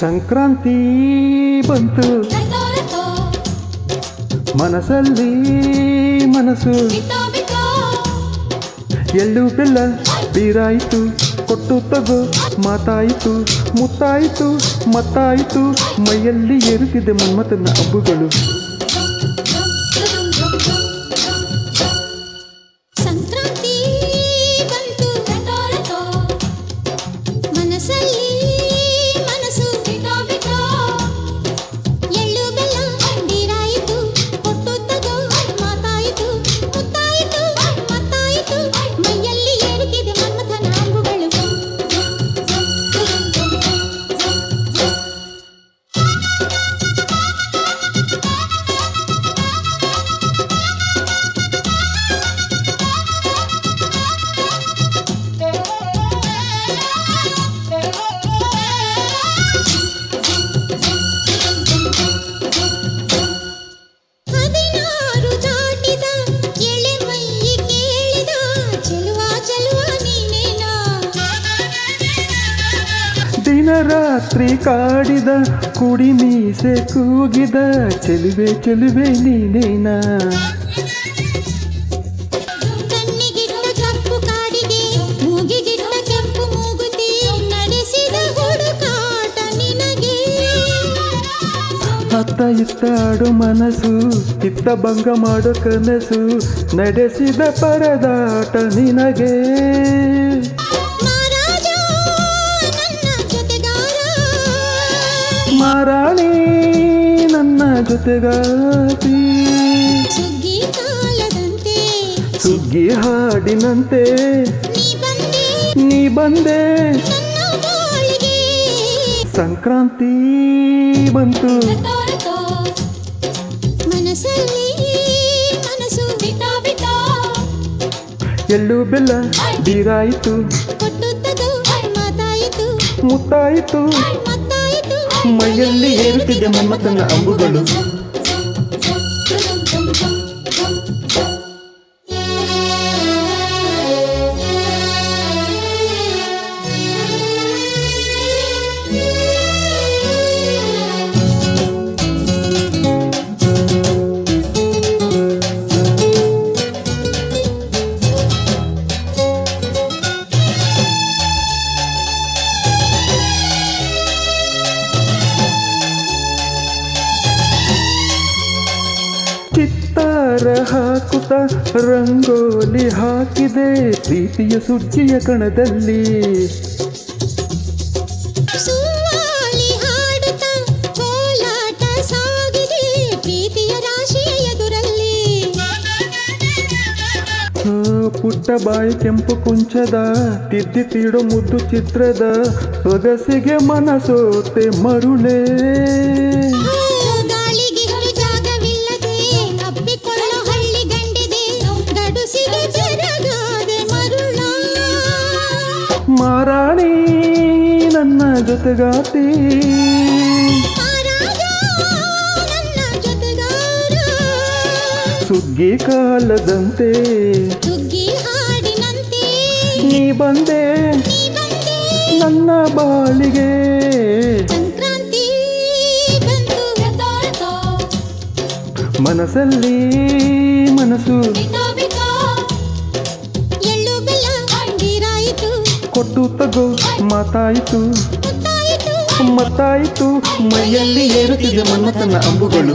ಸಂಕ್ರಾಂತಿ ಬಂತು ಮನಸ್ಸಲ್ಲಿ ಮನಸ್ಸು. ಎಳ್ಳು ಬೆಲ್ಲ ಬೀರಾಯಿತು ಕೊಟ್ಟು ತಗೋ ಮಾತಾಯಿತು ಮುತ್ತಾಯಿತು ಮತ್ತಾಯಿತು ಮೈಯಲ್ಲಿ ಏರುತ್ತಿದೆ ಮನ್ಮತನ ಅಂಬುಗಳು ರಾತ್ರಿ ಕಾಡಿದ ಕುಡಿ ಮೀಸೆ ಕೂಗಿದ ಚೆಲುವೆ ಚೆಲುವೆ ನೀನೇನಾ? ಇತ್ತಾಡು ಅತ್ತ ಇತ್ತ ಆಡೋ ಮನಸ್ಸು ಇತ್ತ ಭಂಗ ಮಾಡೋ ಕನಸು ನಡೆಸಿದ ಪರದಾಟ ನಿನಗೆ. ಮಾರಾಣಿ ನನ್ನ ಜೊತೆಗಾತಿ ಸುಗ್ಗಿ ಕಾಲದಂತೆ ಸುಗ್ಗಿ ಹಾಡಿನಂತೆ. ನೀ ಬಂದೆ ಸಂಕ್ರಾಂತಿ ಬಂತು. ಮನಸ್ಸಲ್ಲಿ ಮನಸ್ಸು ಎಳ್ಳು ಬೆಲ್ಲ ಬೀರಾಯಿತು. ಮತ್ತಾಯಿತು ಮೈಯಲ್ಲಿ ಏರುತ್ತಿದೆ ಮಮ್ಮತನ ಅಂಬುಗಳು. ಚಿತ್ತಾರ ಹಾಕುತ್ತ ರಂಗೋಲಿ ಹಾಕಿದೆ ಪ್ರೀತಿಯ ಸುಗ್ಗಿಯ ಕಣದಲ್ಲಿ. ಪುಟ್ಟ ಬಾಯಿ ಕೆಂಪು ಕುಂಚದ ತಿದ್ದಿ ತೀಡು ಮುದ್ದು ಚಿತ್ರದ ಸೊಗಸಿಗೆ ಮನಸೋತೆ ಮರುಳೇ. ಮಾರಾಣಿ ನನ್ನ ಜೊತೆಗಾತಿ ಸುಗ್ಗಿ ಕಾಲದಂತೆ ನೀ ಬಂದೆ ನನ್ನ ಬಾಳಿಗೆ. ಮನಸ್ಸಲ್ಲಿ ಮನಸ್ಸು ಕೊಟ್ಟು ತಗೋ. ಮಾತಾಯಿತು. ಮುತ್ತಾಯಿತು ಮೈಯಲ್ಲಿ ಏರುತ್ತಿದೆ ತನ್ನ ಅಂಬುಗಳು.